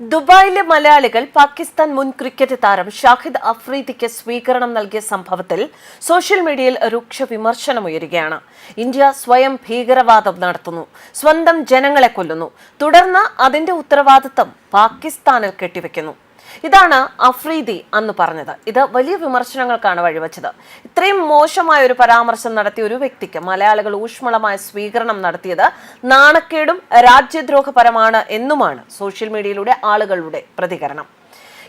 ദുബായിലെ മലയാളികൾ പാകിസ്ഥാൻ മുൻ ക്രിക്കറ്റ് താരം ഷാഹിദ് അഫ്രീദിക്ക് സ്വീകരണം നൽകിയ സംഭവത്തിൽ സോഷ്യൽ മീഡിയയിൽ രൂക്ഷ വിമർശനമുയരുകയാണ് ഇന്ത്യ സ്വയം ഭീകരവാദം നടത്തുന്നു. സ്വന്തം ജനങ്ങളെ കൊല്ലുന്നു. തുടർന്ന് അതിന്റെ ഉത്തരവാദിത്തം പാകിസ്ഥാനിൽ കെട്ടിവെക്കുന്നു. ഇതാണ് അഫ്രീദി അന്ന് പറഞ്ഞത്. ഇത് വലിയ വിമർശനങ്ങൾക്കാണ് വഴിവെച്ചത്. ഇത്രയും മോശമായ ഒരു പരാമർശം നടത്തിയ ഒരു വ്യക്തിക്ക് മലയാളികൾ ഊഷ്മളമായ സ്വീകരണം നടത്തിയത് നാണക്കേടും രാജ്യദ്രോഹപരമാണ് എന്നുമാണ് സോഷ്യൽ മീഡിയയിലൂടെ ആളുകളുടെ പ്രതികരണം.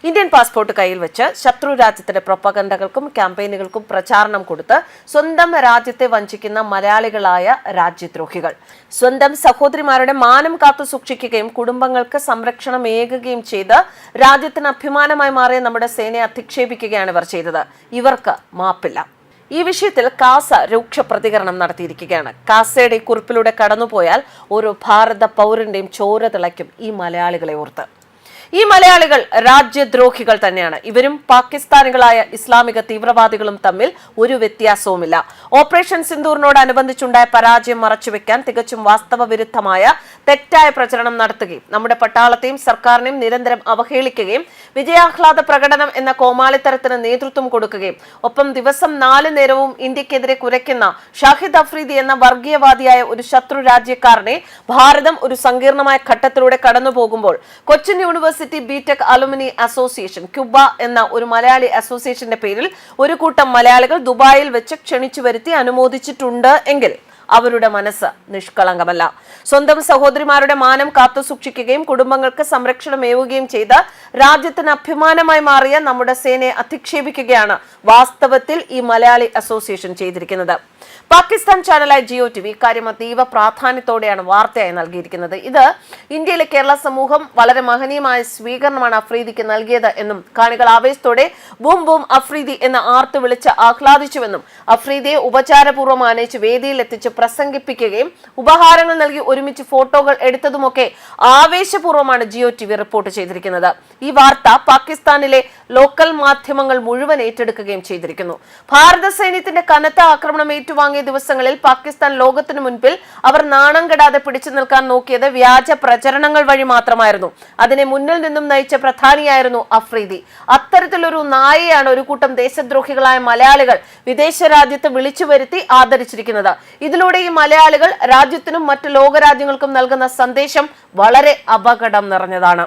ഇന്ത്യൻ പാസ്പോർട്ട് കയ്യിൽ വെച്ച് ശത്രു രാജ്യത്തിന്റെ പ്രൊപ്പഗണ്ടകൾക്കും ക്യാമ്പയിനുകൾക്കും പ്രചാരണം കൊടുത്ത് സ്വന്തം രാജ്യത്തെ വഞ്ചിക്കുന്ന മലയാളികളായ രാജ്യദ്രോഹികൾ. സ്വന്തം സഹോദരിമാരുടെ മാനം കാത്തു സൂക്ഷിക്കുകയും കുടുംബങ്ങൾക്ക് സംരക്ഷണം ഏകുകയും ചെയ്ത് രാജ്യത്തിന് അഭിമാനമായി മാറിയ നമ്മുടെ സേനയെ അധിക്ഷേപിക്കുകയാണ് ഇവർ ചെയ്തത്. ഇവർക്ക് മാപ്പില്ല. ഈ വിഷയത്തിൽ കാസ രൂക്ഷ പ്രതികരണം നടത്തിയിരിക്കുകയാണ്. കാസയുടെ കുറിപ്പിലൂടെ കടന്നുപോയാൽ ഓരോ ഭാരത പൗരന്റെയും ചോര തിളയ്ക്കും ഈ മലയാളികളെ ഓർത്ത്. ഈ മലയാളികൾ രാജ്യദ്രോഹികൾ തന്നെയാണ്. ഇവരും പാകിസ്ഥാനികളായ ഇസ്ലാമിക തീവ്രവാദികളും തമ്മിൽ ഒരു വ്യത്യാസവുമില്ല. ഓപ്പറേഷൻ സിന്ദൂറിനോടനുബന്ധിച്ചുണ്ടായ പരാജയം മറച്ചുവെക്കാൻ തികച്ചും വാസ്തവ വിരുദ്ധമായ തെറ്റായ പ്രചരണം നടത്തുകയും നമ്മുടെ പട്ടാളത്തെയും സർക്കാരിനെയും നിരന്തരം അവഹേളിക്കുകയും വിജയാഹ്ലാദ പ്രകടനം എന്ന കോമാളിത്തരത്തിന് നേതൃത്വം കൊടുക്കുകയും ഒപ്പം ദിവസം നാല് നേരവും ഇന്ത്യക്കെതിരെ കുരയ്ക്കുന്ന ഷാഹിദ് അഫ്രീദി എന്ന വർഗീയവാദിയായ ഒരു ശത്രു രാജ്യക്കാരനെ ഭാരതം ഒരു സങ്കീർണമായ ഘട്ടത്തിലൂടെ കടന്നുപോകുമ്പോൾ Cochin University BTech Alumni Association CUBA എന്ന ഒരു മലയാളി അസോസിയേഷന്റെ പേരിൽ ഒരു കൂട്ടം മലയാളികൾ ദുബായിൽ വെച്ച് ക്ഷണിച്ചു വരുത്തി അനുമോദിച്ചിട്ടുണ്ട് എങ്കിൽ അവരുടെ മനസ്സ് നിഷ്കളങ്കമല്ല. സ്വന്തം സഹോദരിമാരുടെ മാനം കാത്തു സൂക്ഷിക്കുകയും കുടുംബങ്ങൾക്ക് സംരക്ഷണം ഏവുകയും ചെയ്ത രാജ്യത്തിന് അഭിമാനമായി മാറിയ നമ്മുടെ സേനയെ അധിക്ഷേപിക്കുകയാണ് വാസ്തവത്തിൽ ഈ മലയാളി അസോസിയേഷൻ ചെയ്തിരിക്കുന്നത്. പാകിസ്ഥാൻ ചാനലായ ജിയോ ടി വി ഇക്കാര്യം അതീവ പ്രാധാന്യത്തോടെയാണ് വാർത്തയായി നൽകിയിരിക്കുന്നത്. ഇത് ഇന്ത്യയിലെ കേരള സമൂഹം വളരെ മഹനീയമായ സ്വീകരണമാണ് അഫ്രീദിക്ക് നൽകിയത് എന്നും കാണികൾ ആവേശത്തോടെ ബൂം ബൂം അഫ്രീദി എന്ന് ആർത്ത് വിളിച്ച് ആഹ്ലാദിച്ചുവെന്നും അഫ്രീദിയെ ഉപചാരപൂർവം ആനയിച്ച് വേദിയിൽ പ്രസംഗിപ്പിക്കുകയും ഉപഹാരങ്ങൾ നൽകി ഒരുമിച്ച് ഫോട്ടോകൾ എടുത്തതുമൊക്കെ ആവേശപൂർവമാണ് ജിയോ ടി റിപ്പോർട്ട് ചെയ്തിരിക്കുന്നത്. ഈ വാർത്ത പാകിസ്ഥാനിലെ ലോക്കൽ മാധ്യമങ്ങൾ മുഴുവൻ ഏറ്റെടുക്കുകയും ചെയ്തിരിക്കുന്നു. ഭാരത സൈന്യത്തിന്റെ കനത്ത ആക്രമണം ഏറ്റുവാങ്ങിയ ദിവസങ്ങളിൽ പാകിസ്ഥാൻ ലോകത്തിനു മുൻപിൽ അവർ നാണം കെടാതെ പിടിച്ചു നിൽക്കാൻ നോക്കിയത് വ്യാജ പ്രചരണങ്ങൾ വഴി മാത്രമായിരുന്നു. അതിനെ മുന്നിൽ നിന്നും നയിച്ച പ്രധാനിയായിരുന്നു അഫ്രീദി. അത്തരത്തിലൊരു നായയാണ് ഒരു കൂട്ടം ദേശദ്രോഹികളായ മലയാളികൾ വിദേശ രാജ്യത്ത് വിളിച്ചു വരുത്തി ആദരിച്ചിരിക്കുന്നത്. ഇതിലൂടെ ഈ മലയാളികൾ രാജ്യത്തിനും മറ്റ് ലോകരാജ്യങ്ങൾക്കും നൽകുന്ന സന്ദേശം വളരെ അപകടം നിറഞ്ഞതാണ്.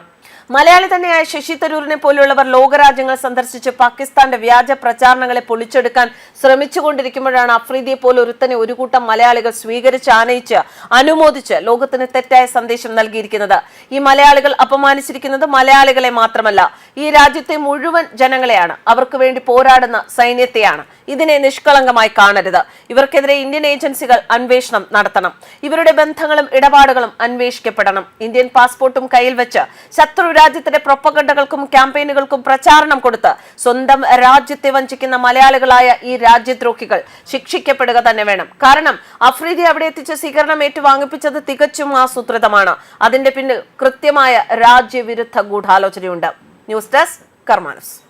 മലയാളി തന്നെയായ ശശി തരൂരിനെ പോലുള്ളവർ ലോകരാജ്യങ്ങൾ സന്ദർശിച്ച് പാകിസ്ഥാന്റെ വ്യാജ പ്രചാരണങ്ങളെ പൊളിച്ചെടുക്കാൻ ശ്രമിച്ചുകൊണ്ടിരിക്കുമ്പോഴാണ് അഫ്രീദിയെ പോലെ ഒരുത്തനെ ഒരു കൂട്ടം മലയാളികൾ സ്വീകരിച്ച് ആനയിച്ച് അനുമോദിച്ച് ലോകത്തിന് തെറ്റായ സന്ദേശം നൽകിയിരിക്കുന്നത്. ഈ മലയാളികൾ അപമാനിച്ചിരിക്കുന്നത് മലയാളികളെ മാത്രമല്ല ഈ രാജ്യത്തെ മുഴുവൻ ജനങ്ങളെയാണ്. അവർക്ക് വേണ്ടി പോരാടുന്ന സൈന്യത്തെയാണ്. ഇതിനെ നിഷ്കളങ്കമായി കാണരുത്. ഇവർക്കെതിരെ ഇന്ത്യൻ ഏജൻസികൾ അന്വേഷണം നടത്തണം. ഇവരുടെ ബന്ധങ്ങളും ഇടപാടുകളും അന്വേഷിക്കപ്പെടണം. ഇന്ത്യൻ പാസ്പോർട്ടും കയ്യിൽ വെച്ച് ശത്രു രാജ്യത്തിന്റെ പ്രൊപ്പഗണ്ടകൾക്കും ക്യാമ്പയിനുകൾക്കും പ്രചാരണം കൊടുത്ത് സ്വന്തം രാജ്യത്തെ വഞ്ചിക്കുന്ന മലയാളികളായ ഈ രാജ്യദ്രോഹികൾ ശിക്ഷിക്കപ്പെടുക തന്നെ വേണം. കാരണം അഫ്രീദി അവിടെ എത്തിച്ച് സ്വീകരണം ഏറ്റുവാങ്ങിപ്പിച്ചത് തികച്ചും ആസൂത്രിതമാണ്. അതിന്റെ പിന്നിൽ കൃത്യമായ രാജ്യവിരുദ്ധ ഗൂഢാലോചനയുണ്ട്. News desk കർമാനസ്.